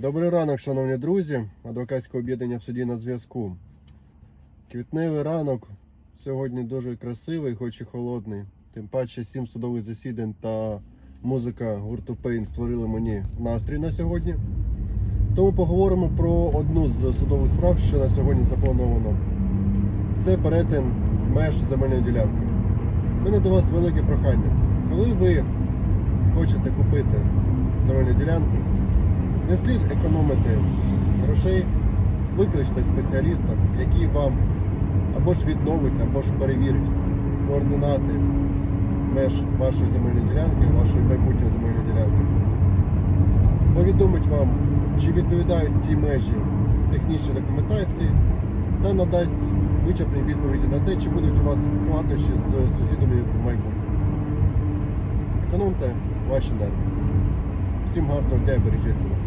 Добрий ранок, шановні друзі. Адвокатське об'єднання в суді на зв'язку. Квітневий ранок сьогодні дуже красивий, хоч і холодний. Тим паче сім судових засідань та музика гурту Пейн створили мені настрій на сьогодні. Тому поговоримо про одну з судових справ, що на сьогодні заплановано. Це перетин меж земельної ділянки. Мене до вас велике прохання. Коли ви хочете купити земельну ділянку, не слід економити грошей, викличте спеціаліста, який вам або ж відновить, або ж перевірить координати меж вашої земельної ділянки, вашої майбутньої земельної ділянки. Повідомить вам, чи відповідають ці межі технічній документації, та надасть вичерпні відповіді на те, чи будуть у вас складнощі з сусідами в майбутньому. Економте ваші нерви. Всім гарного дня і бережіть себе.